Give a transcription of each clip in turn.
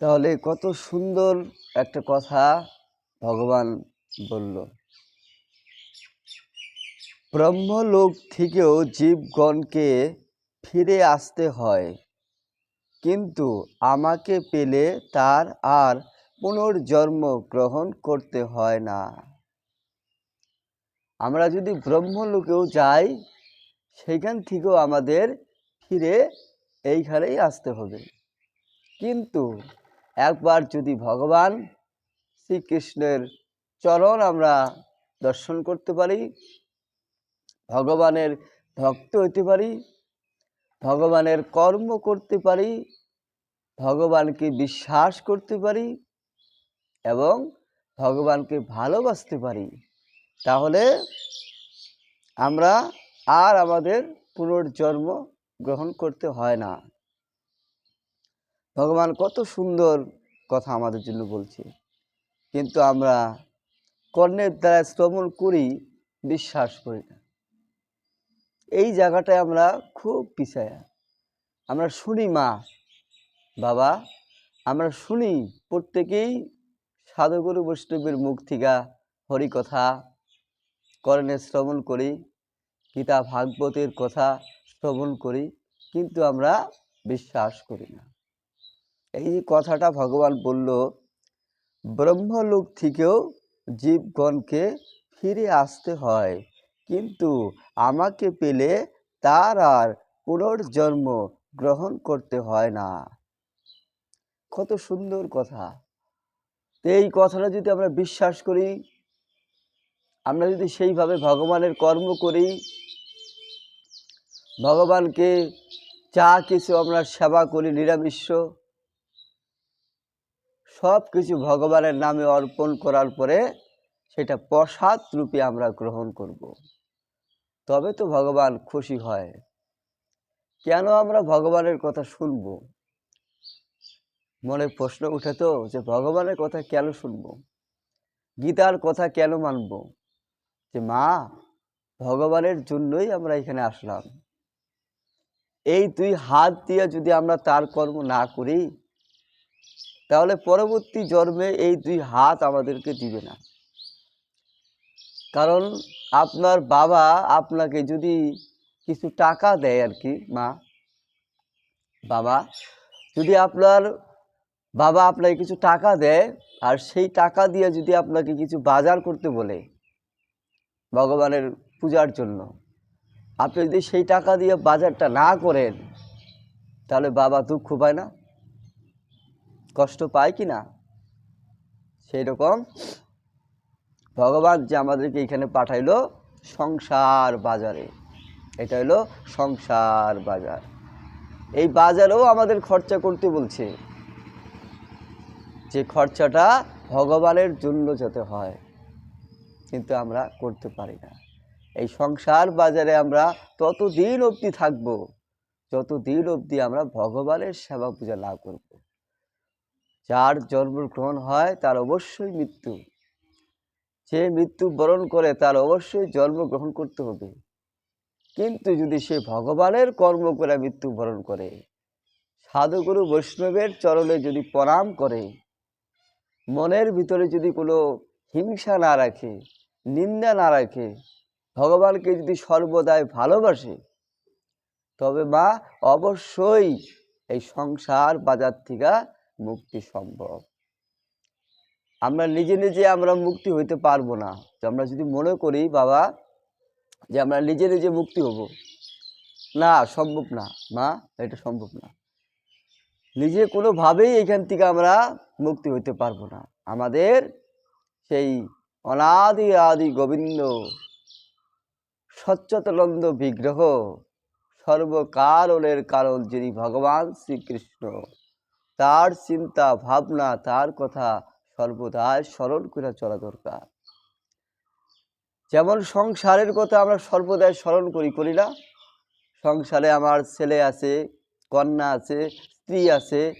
তাহলে কত সুন্দর একটা কথা ভগবান বলল। ব্রহ্মলোক থেকেও জীবগণকে ফিরে আসতে হয়, কিন্তু আমাকে পেলে তার আর পুনর্জন্ম গ্রহণ করতে হয় না। আমরা যদি ব্রহ্মলোকেও যাই, সেখান থেকেও আমাদের ফিরে এইখানেই আসতে হবে। কিন্তু একবার যদি ভগবান শ্রীকৃষ্ণের চরণ আমরা দর্শন করতে পারি, ভগবানের ভক্ত হতে পারি, ভগবানের কর্ম করতে পারি, ভগবানকে বিশ্বাস করতে পারি এবং ভগবানকে ভালোবাসতে পারি, তাহলে আমরা আর আমাদের পুনর্জন্ম গ্রহণ করতে হয় না। ভগবান কত সুন্দর কথা আমাদের জন্য বলছে। কিন্তু আমরা কর্ণের দ্বারা শ্রবণ করি, বিশ্বাস করি না। এই জায়গাটায় আমরা খুব পিছায়া। আমরা শুনি মা, বাবা, আমরা শুনি প্রত্যেকেই সাধুগুরু বৈষ্ণবের মুখ থেকে হরিকথা কর্ণে শ্রবণ করি, গীতা ভাগবতের কথা শ্রবণ করি, কিন্তু আমরা বিশ্বাস করি না। এই কথাটা ভগবান বলল, ব্রহ্মলোক থেকেও জীবগণকে ফিরে আসতে হয়। কিন্তু আমাকে পেলে তার আর পুনর্জন্ম গ্রহণ করতে হয় না। কত সুন্দর কথা। এই কথাটা যদি আমরা বিশ্বাস করি, আমরা যদি সেইভাবে ভগবানের কর্ম করি, ভগবানকে যা কিছু আমরা সেবা করি, নিরামিষ সব কিছু ভগবানের নামে অর্পণ করার পরে সেটা প্রসাদ রূপে আমরা গ্রহণ করব। তবে তো ভগবান খুশি হয়। কেন আমরা ভগবানের কথা শুনব? মনে প্রশ্ন উঠে তো যে ভগবানের কথা কেন শুনব? গীতার কথা কেন মানব? যে মা, ভগবানের জন্যই আমরা এখানে আসলাম। এই দুই হাত দিয়ে যদি আমরা তার কর্ম না করি তাহলে পরবর্তী জন্মে এই দুই হাত আমাদেরকে দিবে না। কারণ আপনার বাবা আপনাকে যদি কিছু টাকা দেয় আর কি, মা, বাবা, যদি আপনার বাবা আপনাকে কিছু টাকা দেয় আর সেই টাকা দিয়ে যদি আপনাকে কিছু বাজার করতে বলে ভগবানের পূজার জন্য, আপনি যদি সেই টাকা দিয়ে বাজারটা না করেন, তাহলে বাবা দুঃখ পায় না। কষ্ট পায় কি না? সেই রকম ভগবান যে আমাদেরকে এখানে পাঠাইলো সংসার বাজারে। এটা হলো সংসার বাজার। এই বাজারেও আমাদের খরচা করতে বলছে। যে খরচাটা ভগবানের জন্য যাতে হয়, কিন্তু আমরা করতে পারি না। এই সংসার বাজারে আমরা ততদিন অবধি থাকব, যতদিন অবধি আমরা ভগবানের সেবা পূজা না করব। যার জন্মগ্রহণ হয়, তার অবশ্যই মৃত্যু। যে মৃত্যু বরণ করে, তার অবশ্যই জন্মগ্রহণ করতে হবে। কিন্তু যদি সে ভগবানের কর্ম করে মৃত্যু বরণ করে, সাধুগুরু বৈষ্ণবের চরণে যদি প্রণাম করে, মনের ভিতরে যদি কোনো হিংসা না রাখে, নিন্দা না রাখে, ভগবানকে যদি সর্বদাই ভালোবাসে, তবে মা অবশ্যই এই সংসার বাজার থেকে মুক্তি সম্ভব। আমরা নিজে নিজে আমরা মুক্তি হইতে পারব না। আমরা যদি মনে করি, বাবা, যে আমরা নিজে নিজে মুক্তি হব। না, সম্ভব না, মা, এটা সম্ভব না। নিজে কোনোভাবেই এখান থেকে আমরা মুক্তি হইতে পারব না। আমাদের সেই অনাদি আদি গোবিন্দ, সচ্চতানন্দ বিগ্রহ, সর্বকারণের কারণ যিনি ভগবান শ্রীকৃষ্ণ। তার চিন্তা, ভাবনা, তার কথা সর্বদাই স্মরণ করে চলা দরকার। যেমন সংসারের কথা আমরা সর্বদাই স্মরণ করি করি না? সংসারে আমার ছেলে আছে, কন্যা আছে, স্ত্রী আছে।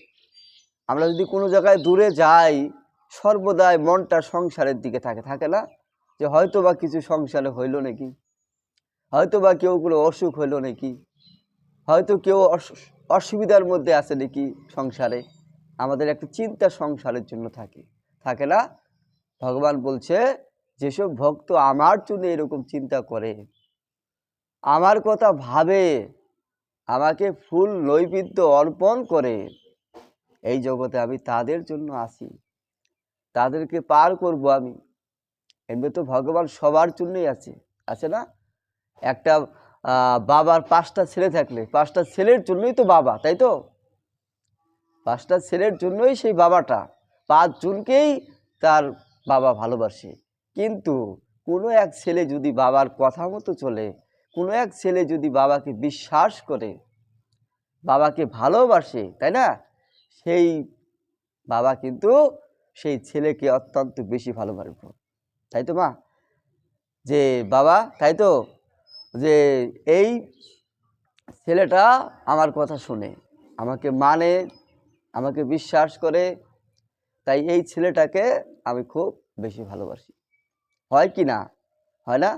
আমরা যদি কোনো জায়গায় দূরে যাই, সর্বদাই মনটা সংসারের দিকে থাকে থাকে না? যে হয়তো বা কিছু সংসারে হইল নাকি? হয়তো বা কেউ কোনো অসুখ হইল নাকি? হয়তো কেউ অসুবিধার মধ্যে আছে নাকি সংসারে? আমাদের একটা চিন্তা সংসারের জন্য থাকে। থাকে না? ভগবান বলছে, যেসব ভক্ত আমার জন্য এরকম চিন্তা করে, আমার কথা ভাবে, আমাকে ফুল নৈবেদ্য অর্পণ করে, এই জগতে আমি তাদের জন্য আসি। তাদেরকে পার করব আমি। এমনি তো ভগবান সবার জন্যই আছে। আছে না? একটা বাবার পাঁচটা ছেলে থাকলে, পাঁচটা ছেলের জন্যই তো বাবা, তাই তো? পাঁচটা ছেলের জন্যই সেই বাবাটা পাঁচজনকেই তার বাবা ভালোবাসে। কিন্তু কোনো এক ছেলে যদি বাবার কথা মতো চলে, কোনো এক ছেলে যদি বাবাকে বিশ্বাস করে, বাবাকে ভালোবাসে, তাই না? সেই বাবা কিন্তু সেই ছেলেকে অত্যন্ত বেশি ভালোবাসবে তাই তো মা? যে বাবা, তাই তো? যে এই ছেলেটা আমার কথা শুনে, আমাকে মানে আমাকে বিশ্বাস করে, তাই এই ছেলেটাকে আমি খুব বেশি ভালোবাসি। হয় কি না? হয় না?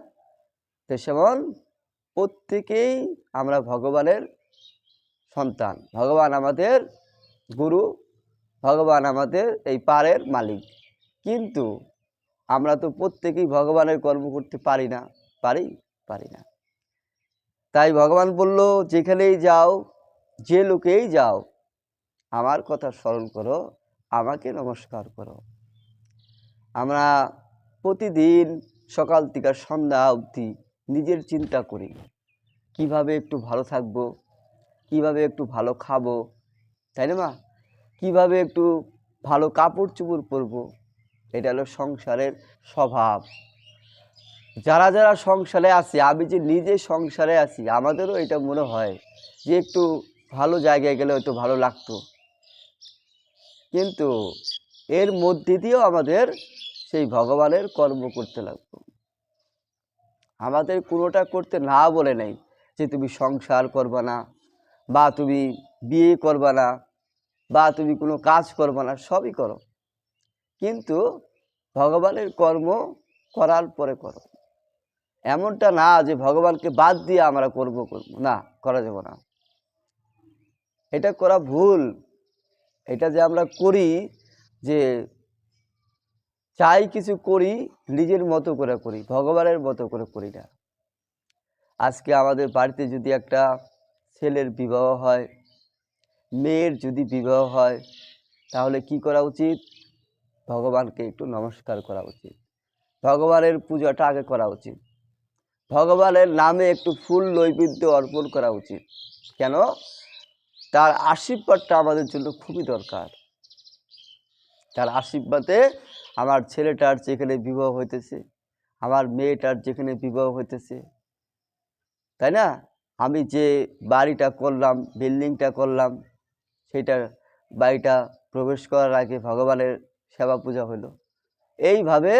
তো সেমন প্রত্যেকেই আমরা ভগবানের সন্তান। ভগবান আমাদের গুরু, ভগবান আমাদের এই পারের মালিক। কিন্তু আমরা তো প্রত্যেকেই ভগবানের কর্ম করতে পারি না, পারি? পারি না। তাই ভগবান বলল, যেখানেই যাও, যে লোকেই যাও, আমার কথা স্মরণ করো, আমাকে নমস্কার করো। আমরা প্রতিদিন সকাল থেকে সন্ধ্যা অবধি নিজের চিন্তা করি, কীভাবে একটু ভালো থাকব, কীভাবে একটু ভালো খাব, তাই না মা? কীভাবে একটু ভালো কাপড় চুপড় পরবো, এটা হলো সংসারের স্বভাব। যারা যারা সংসারে আছি, আমি যে নিজে সংসারে আছি, আমাদেরও এটা মনে হয় যে একটু ভালো জায়গায় গেলে হয়তো ভালো লাগতো। কিন্তু এর মধ্যে দিয়েও আমাদের সেই ভগবানের কর্ম করতে লাগতো আমাদের কোনোটা করতে না বলে নেই যে তুমি সংসার করবা না, বা তুমি বিয়ে করবা না, বা তুমি কোনো কাজ করবা না, সবই করো। কিন্তু ভগবানের কর্ম করার পরে করো। এমনটা না যে ভগবানকে বাদ দিয়ে আমরা করব করব। না, করা যাব না। এটা করা ভুল। এটা যে আমরা করি, যে চাই কিছু করি, নিজের মতো করে করি, ভগবানের মতো করে করি না। আজকে আমাদের বাড়িতে যদি একটা ছেলের বিবাহ হয়, মেয়ের যদি বিবাহ হয়, তাহলে কি করা উচিত? ভগবানকে একটু নমস্কার করা উচিত। ভগবানের পূজাটা আগে করা উচিত। ভগবানের নামে একটু ফুল নৈবেদ্য অর্পণ করা উচিত। কেন? তার আশীর্বাদটা আমাদের জন্য খুবই দরকার। তার আশীর্বাদে আমার ছেলেটার যেখানে বিবাহ হইতেছে, আমার মেয়েটার যেখানে বিবাহ হইতেছে, তাই না? আমি যে বাড়িটা করলাম, বিল্ডিংটা করলাম সেটা বাড়িটা প্রবেশ করার আগে ভগবানের সেবা পূজা হলো এইভাবে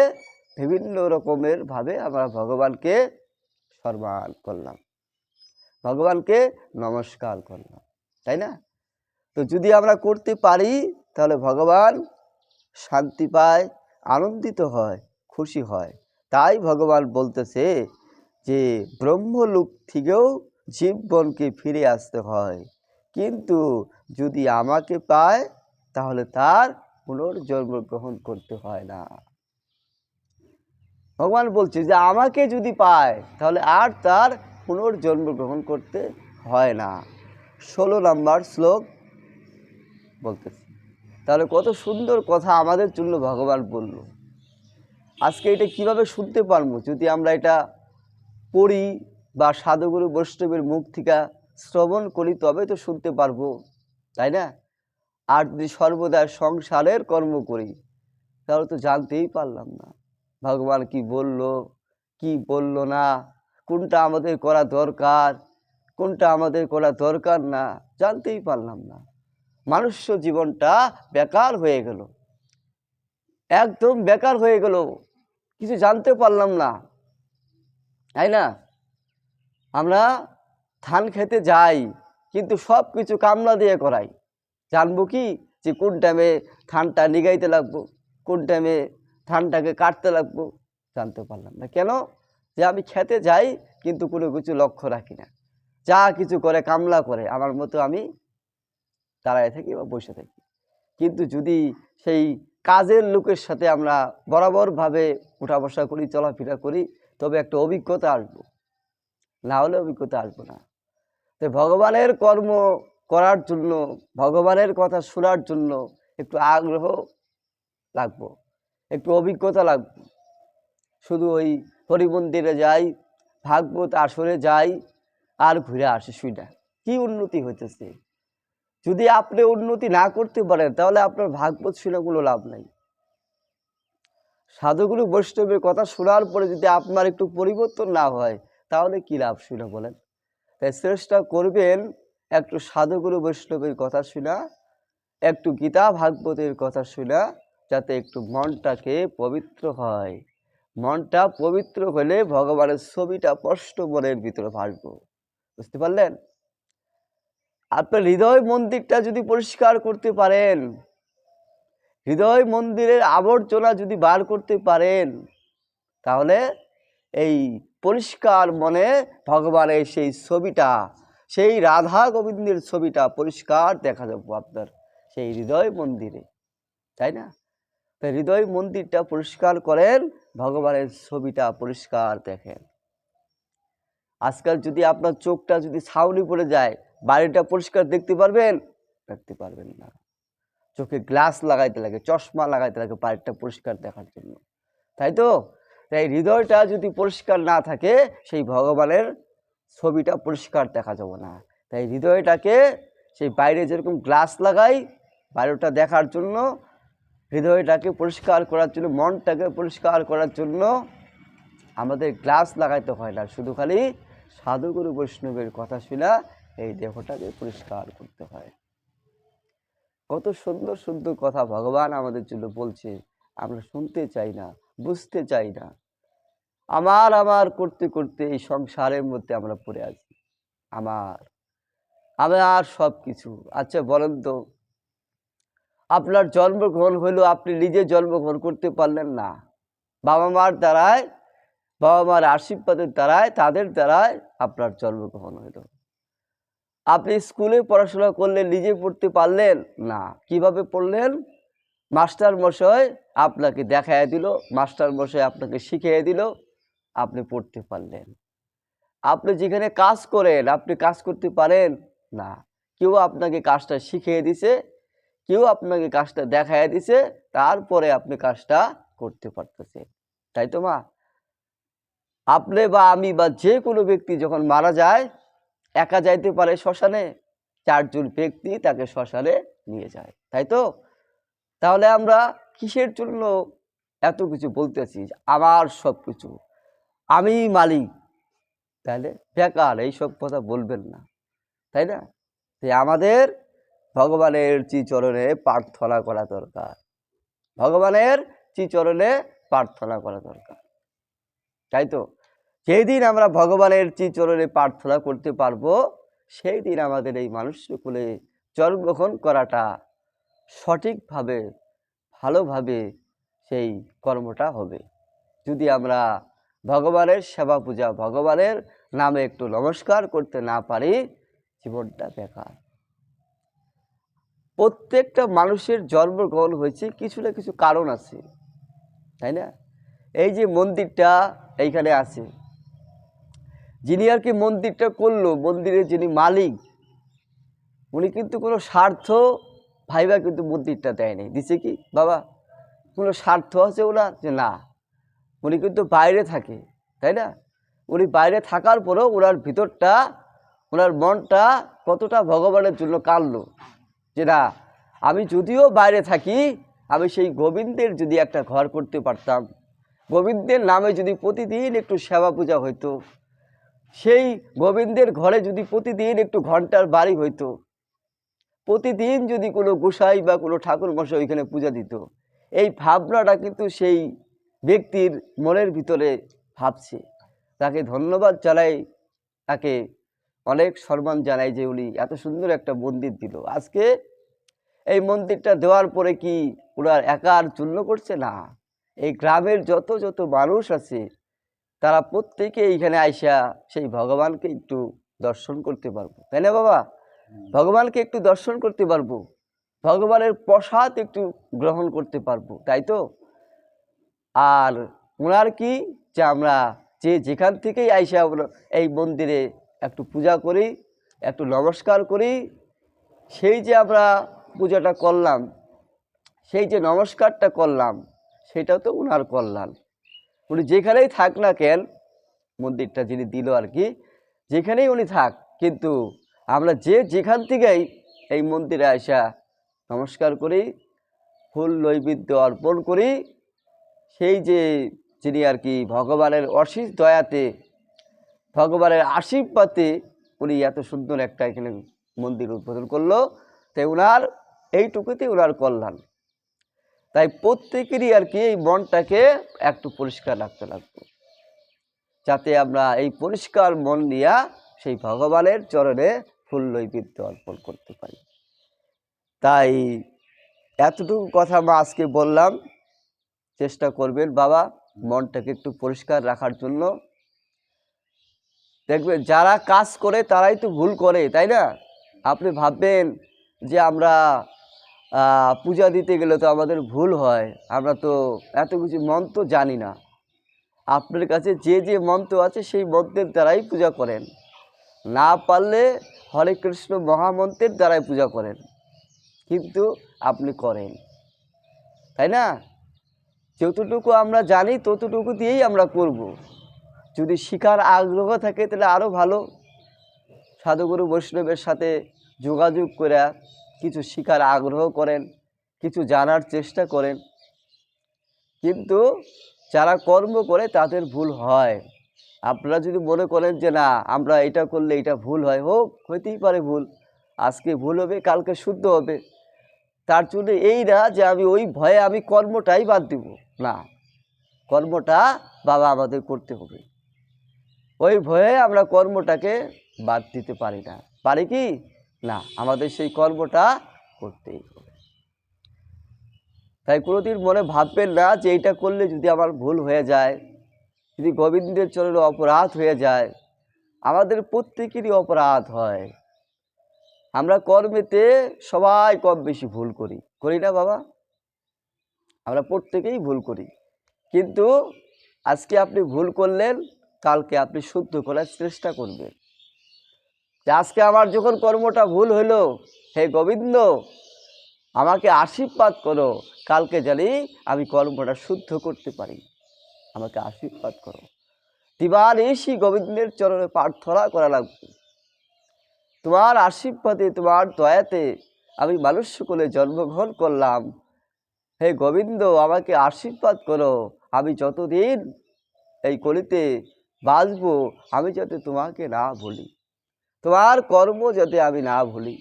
বিভিন্ন রকমের ভাবে আমরা ভগবানকে সম্মান করলাম। ভগবানকে নমস্কার করলাম, তাই না? তো যদি আমরা করতে পারি, তাহলে ভগবান শান্তি পায়, আনন্দিত হয়, খুশি হয়। তাই ভগবান বলতেছে যে, ব্রহ্মলোক থেকেও জীবনকে ফিরে আসতে হয়। কিন্তু যদি আমাকে পায়, তাহলে তার পুনর্জন্ম গ্রহণ করতে হয় না। ভগবান বলছে যে আমাকে যদি পায়, তাহলে আর তার পুনর্জন্ম গ্রহণ করতে হয় না। ষোলো নম্বর শ্লোক বলতেছি। তাহলে কত সুন্দর কথা আমাদের জন্য ভগবান বলল। আজকে এটা কীভাবে শুনতে পারব? যদি আমরা এটা পড়ি বা সাধুগুরু বৈষ্ণবের মুখ থেকে শ্রবণ করি তবে তো শুনতে পারব, তাই না? আর যদি সর্বদা সংসারের কর্ম করি, তাহলে তো জানতেই পারলাম না। ভগবান কি বলল? কি বলল না? কোনটা আমাদের করা দরকার? কোনটা আমাদের করা দরকার না? জানতেই পারলাম না। মানুষ্য জীবনটা বেকার হয়ে গেল। একদম বেকার হয়ে গেল। কিছু জানতে পারলাম না। তাই না? আমরা ধান খেতে যাই, কিন্তু সব কিছু কামলা দিয়ে করাই। জানব কি? যে কোন টাইমে ধানটা নিগাইতে লাগবো? কোন টাইমে ধানটাকে কাটতে লাগবো। জানতে পারলাম না। কেন? যে আমি খেতে যাই, কিন্তু কোনো কিছু লক্ষ্য রাখি না। যা কিছু করে, কামলা করে, আমার মতো আমি দাঁড়ায় থাকি বা বসে থাকি। কিন্তু যদি সেই কাজের লোকের সাথে আমরা বরাবরভাবে উঠা বসা করি, চলাফেরা করি, তবে একটা অভিজ্ঞতা আসব। না হলে অভিজ্ঞতা আসব না। তো ভগবানের কর্ম করার জন্য, ভগবানের কথা শোনার জন্য একটু আগ্রহ লাগবো। একটু অভিজ্ঞতা লাগবে শুধু ওই হরি মন্দিরে যাই, ভাগবত আসরে যাই, আর ঘুরে আসি শুইটা কি উন্নতি হইতেছে? যদি আপনি উন্নতি না করতে পারেন, তাহলে আপনার ভাগবত শুনে কোনো লাভ নাই। সাধুগুরু বৈষ্ণবের কথা শোনার পরে যদি আপনার একটু পরিবর্তন না হয়, তাহলে কি লাভ শুনে বলেন? তাই চেষ্টা করবেন একটু সাধুগুরু বৈষ্ণবের কথা শোনা, একটু গীতা ভাগবতের কথা শোনা যাতে একটু মনটাকে পবিত্র হয়। মনটা পবিত্র হলে ভগবানের ছবিটা স্পষ্ট মনের ভিতরে ভাসব। বুঝতে পারলেন? আপনার হৃদয় মন্দিরটা যদি পরিষ্কার করতে পারেন, হৃদয় মন্দিরের আবর্জনা যদি বার করতে পারেন, তাহলে এই পরিষ্কার মনে ভগবানের সেই ছবিটা, সেই রাধা গোবিন্দের ছবিটা পরিষ্কার দেখা যাব আপনার, সেই হৃদয় মন্দিরে। তাই না? তাই হৃদয় মন্দিরটা পরিষ্কার করেন, ভগবানের ছবিটা পরিষ্কার দেখেন। আজকাল যদি আপনার চোখটা যদি ছাউনি পড়ে যায়, বাড়িটা পরিষ্কার দেখতে পারবেন? দেখতে পারবেন না। চোখে গ্লাস লাগাইতে লাগে, চশমা লাগাইতে লাগে বাড়িটা পরিষ্কার দেখার জন্য। তাই তো? তাই হৃদয়টা যদি পরিষ্কার না থাকে, সেই ভগবানের ছবিটা পরিষ্কার দেখা যাবে না। তাই হৃদয়টাকে সেই বাইরে যেরকম গ্লাস লাগাই, বাইরেটা দেখার জন্য হৃদয়টাকে পরিষ্কার করার জন্য, মনটাকে পরিষ্কার করার জন্য আমাদের গ্লাস লাগাইতে হয় না। শুধু খালি সাধুগুরু বৈষ্ণবের কথা শোনা এই দেহটাকে পরিষ্কার করতে হয়। কত সুন্দর সুন্দর কথা ভগবান আমাদের জন্য বলছে। আমরা শুনতে চাই না, বুঝতে চাই না। আমার আমার করতে করতে এই সংসারের মধ্যে আমরা পড়ে আছি। আমার আমার সব কিছু আচ্ছা বলেন তো আপনার জন্মগ্রহণ হলো, আপনি নিজে জন্মগ্রহণ করতে পারলেন না। বাবা মার দ্বারায়, বাবা মার আশীর্বাদের দ্বারায়, তাদের দ্বারায় আপনার জন্মগ্রহণ হলো। আপনি স্কুলে পড়াশোনা করলে নিজে পড়তে পারলেন? না। কীভাবে পড়লেন? মাস্টার মশাই আপনাকে দেখায় দিল, মাস্টার মশাই আপনাকে শিখিয়ে দিল, আপনি পড়তে পারলেন। আপনি যেখানে কাজ করেন, আপনি কাজ করতে পারেন? না। কেউ আপনাকে কাজটা শিখিয়ে দিছে কেউ আপনাকে কাজটা দেখায় দিছে, তারপরে আপনি কাজটা করতে পারতেছে তাই তো মা? আপনি বা আমি বা যে কোনো ব্যক্তি যখন মারা যায়, একা যাইতে পারে শ্মশানে, চারজন ব্যক্তি তাকে শ্মশানে নিয়ে যায়। তাই তো? তাহলে আমরা কিসের জন্য এত কিছু বলতেছি? আমার সব কিছু আমি মালিক। তাহলে বেকার, এইসব কথা বলবেন না। তাই না? তাই আমাদের ভগবানের চিচরণে প্রার্থনা করা দরকার। ভগবানের চিচরণে প্রার্থনা করা দরকার। তাই তো? যেই দিন আমরা ভগবানের চিচরণে প্রার্থনা করতে পারব, সেই দিন আমাদের এই মানুষ কুলে জন্মগ্রহণ করাটা সঠিকভাবে, ভালোভাবে সেই কর্মটা হবে। যদি আমরা ভগবানের সেবা পূজা, ভগবানের নামে একটু নমস্কার করতে না পারি, জীবনটা বেকার। প্রত্যেকটা মানুষের জন্মগ্রহণ হয়েছে, কিছু না কিছু কারণ আছে। তাই না? এই যে মন্দিরটা এইখানে আছে। যিনি আর কি মন্দিরটা করল, মন্দিরের যিনি মালিক, উনি কিন্তু কোনো স্বার্থ ভাইবা কিন্তু মন্দিরটা দেয়নি। দিছে কি? বাবা, কোনো স্বার্থ আছে ওনার? যে না। উনি কিন্তু বাইরে থাকে, তাই না? উনি বাইরে থাকার পরেও ওনার ভিতরটা, ওনার মনটা কতটা ভগবানের জন্য কাঁদলো। যে না, আমি যদিও বাইরে থাকি, আমি সেই গোবিন্দের যদি একটা ঘর করতে পারতাম, গোবিন্দের নামে যদি প্রতিদিন একটু সেবা পূজা হইতো, সেই গোবিন্দের ঘরে যদি প্রতিদিন একটু ঘণ্টার বাড়ি হইতো, প্রতিদিন যদি কোনো গোসাই বা কোনো ঠাকুর মশাই ওইখানে পূজা দিত, এই ভাবনাটা কিন্তু সেই ব্যক্তির মনের ভিতরে ভাবছে। তাকে ধন্যবাদ জানাই, তাকে অনেক সম্মান জানাই যে উনি এত সুন্দর একটা মন্দির দিল। আজকে এই মন্দিরটা দেওয়ার পরে কি ওনার একার চূর্ণ করছে? না। এই গ্রামের যত যত মানুষ আছে, তারা প্রত্যেকে এইখানে আইসা সেই ভগবানকে একটু দর্শন করতে পারব। তাই না বাবা? ভগবানকে একটু দর্শন করতে পারব। ভগবানের প্রসাদ একটু গ্রহণ করতে পারব, তাই তো? আর ওনার কি? যে আমরা যে যেখান থেকেই আইসা এই মন্দিরে একটু পূজা করি, একটু নমস্কার করি। সেই যে আমরা পূজাটা করলাম, সেই যে নমস্কারটা করলাম, সেটাও তো উনার কল্যাণ। উনি যেখানেই থাক না কেন, মন্দিরটা যিনি দিল আর কি, যেখানেই উনি থাক, কিন্তু আমরা যে যেখান থেকেই এই মন্দিরে আসা, নমস্কার করি, ফুল নৈবেদ্য অর্পণ করি, সেই যে যিনি আর কি ভগবানের অশেষ দয়াতে ভগবানের আশীর্বাদে উনি এত সুন্দর একটা এখানে মন্দির উদ্বোধন করল, তাই ওনার এইটুকুতে ওনার কল্যাণ। তাই প্রত্যেকেরই আর কি এই মনটাকে একটু পরিষ্কার রাখতে লাগবে যাতে আমরা এই পরিষ্কার মন নিয়ে সেই ভগবানের চরণে ফুল নৈবেদ্য অর্পণ করতে পারি। তাই এতটুকু কথা মা আজকে বললাম। চেষ্টা করবেন বাবা মনটাকে একটু পরিষ্কার রাখার জন্য। দেখবেন যারা কাজ করে তারাই তো ভুল করে, তাই না? আপনি ভাববেন যে আমরা পূজা দিতে গেলে তো আমাদের ভুল হয়, আমরা তো এত কিছু মন্ত্র জানি না। আপনার কাছে যে যে মন্ত্র আছে সেই মন্ত্রের দ্বারাই পূজা করেন। না পারলে হরে কৃষ্ণ মহামন্ত্রের দ্বারাই পূজা করেন। কিন্তু আপনি করেন। তাই না? যতটুকু আমরা জানি ততটুকু দিয়েই আমরা করব। যদি শিকার আগ্রহ থাকে, তাহলে আরও ভালো। সাধুগুরু বৈষ্ণবের সাথে যোগাযোগ করে কিছু শিকার আগ্রহ করেন, কিছু জানার চেষ্টা করেন। কিন্তু যারা কর্ম করে, তাদের ভুল হয়। আপনারা যদি মনে করেন যে, না, আমরা এটা করলে এটা ভুল হয়। হোক, হইতেই পারে ভুল। আজকে ভুল হবে, কালকে শুদ্ধ হবে। তার জন্য এই না যে, আমি ওই ভয়ে আমি কর্মটাই বাদ দিব। না, কর্মটা বাবা আমাদের করতে হবে। ওই ভয়ে আমরা কর্মটাকে বাদ দিতে পারি না। পারি কি? না, আমাদের সেই কর্মটা করতেই হবে। তাই কোনোদিন মনে ভাববেন না যে এইটা করলে যদি আমার ভুল হয়ে যায়, যদি গোবিন্দের চরণে অপরাধ হয়ে যায়, আমাদের প্রত্যেকেরই অপরাধ হয়। আমরা কর্মেতে সবাই কম বেশি ভুল করি। করি না বাবা? আমরা প্রত্যেকেই ভুল করি। কিন্তু আজকে আপনি ভুল করলেন কালকে আপনি শুদ্ধ করার চেষ্টা করবেন। যে আজকে আমার যখন কর্মটা ভুল হলো, হে গোবিন্দ, আমাকে আশীর্বাদ করো, কালকে জানি আমি কর্মটা শুদ্ধ করতে পারি। আমাকে আশীর্বাদ করো। দিবার এসি গোবিন্দের চরণে প্রার্থনা করা লাগবে। তোমার আশীর্বাদে, তোমার দয়াতে আমি মানুষ সকলে জন্মগ্রহণ করলাম। হে গোবিন্দ, আমাকে আশীর্বাদ করো। আমি যতদিন এই কলিতে বাঁচবো, আমি যাতে তোমাকে না ভুলি। তোমার কর্ম যাতে আমি না ভুলি।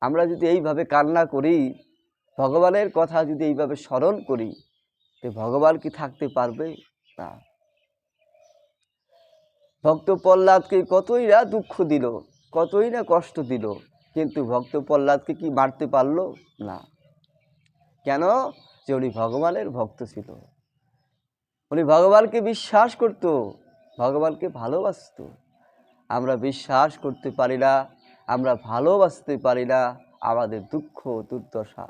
আমরা যদি এইভাবে কান্না করি, ভগবানের কথা যদি এইভাবে স্মরণ করি, তো ভগবান কি থাকতে পারবে? না। ভক্ত প্রহ্লাদকে কতই না দুঃখ দিল, কতই না কষ্ট দিল, কিন্তু ভক্ত প্রহ্লাদকে কি মারতে পারল? না। কেন? যে উনি ভগবানের ভক্ত ছিল। উনি ভগবানকে বিশ্বাস করত, ভগবানকে ভালোবাসত। আমরা বিশ্বাস করতে পারি না, আমরা ভালোবাসতে পারি না আমাদের দুঃখ, দুর্দশা।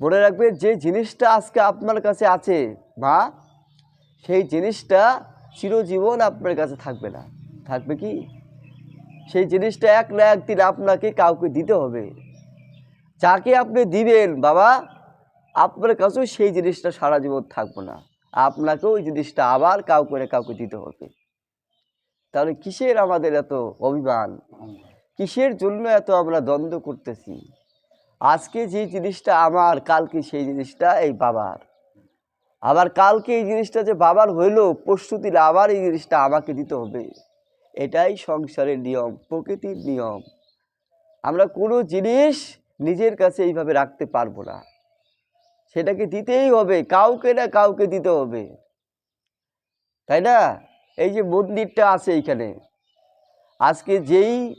মনে রাখবে যে জিনিসটা আজকে আপনার কাছে আছে, মা, সেই জিনিসটা চিরজীবন আপনার কাছে থাকবে না। থাকবে কি? সেই জিনিসটা এক না একদিন আপনাকে কাউকে দিতে হবে। যাকে আপনি দিবেন, বাবা, আপনার কাছেও সেই জিনিসটা সারা জীবন থাকবে না। আপনাকেও ওই জিনিসটা আবার কাউ করে কাউকে দিতে হবে। তাহলে কিসের আমাদের এত অভিমান? কিসের জন্য এত আমরা দ্বন্দ্ব করতেছি? আজকে যে জিনিসটা আমার, কালকে সেই জিনিসটা এই বাবার। আবার কালকে এই জিনিসটা যে বাবার হইল, পরশু দিলে আবার এই জিনিসটা আমাকে দিতে হবে। এটাই সংসারের নিয়ম, প্রকৃতির নিয়ম। আমরা কোনো জিনিস নিজের কাছে এইভাবে রাখতে পারব না। সেটাকে দিতেই হবে, কাউকে না কাউকে দিতে হবে। তাই না? এই যে মন্দিরটা আছে এইখানে। আজকে যেই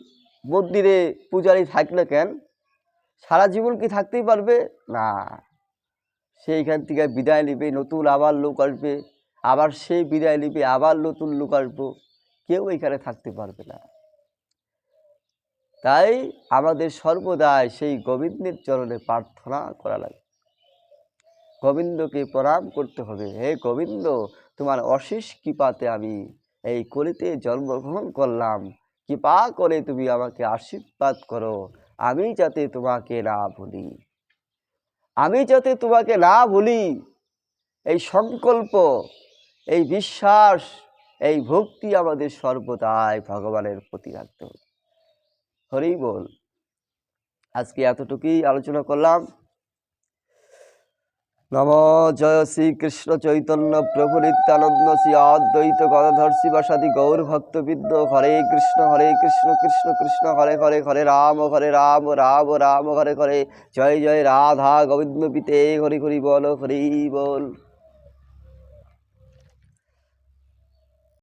মন্দিরে পূজারি থাক না কেন, সারা জীবন কি থাকতেই পারবে? না। সেইখান থেকে বিদায় নেবে, নতুন আবার লোক আসবে, আবার সেই বিদায় নেবে, আবার নতুন লোক আসব। কেউ এখানে থাকতে পারবে না। তাই আমাদের সর্বদাই সেই গোবিন্দের চরণে প্রার্থনা করা লাগে। গোবিন্দকে প্রণাম করতে হবে। হে গোবিন্দ, তোমার অশেষ কৃপাতে আমি এই কলিতে জন্মগ্রহণ করলাম। কৃপা করে তুমি আমাকে আশীর্বাদ করো। আমি যাতে তোমাকে না ভুলি। আমি যাতে তোমাকে না ভুলি, এই সংকল্প, এই বিশ্বাস, এই ভক্তি আমাদের সর্বদাই ভগবানের প্রতি রাখতে হরি বল। আজকে এতটুকুই আলোচনা করলাম। নম জয় শ্রীকৃষ্ণ চৈতন্য প্রভু নিত্যানন্দ শ্রী অদ্বৈত গদাধর শিবাসাদি গৌর ভক্তবিদ্য হরে কৃষ্ণ হরে কৃষ্ণ কৃষ্ণ কৃষ্ণ, হরে হরে হরে রাম হরে রাম রাম রাম, হরে হরে। জয় জয়, রাধা গোবিন্দ পিতে। হরি হরি বল হরি বল।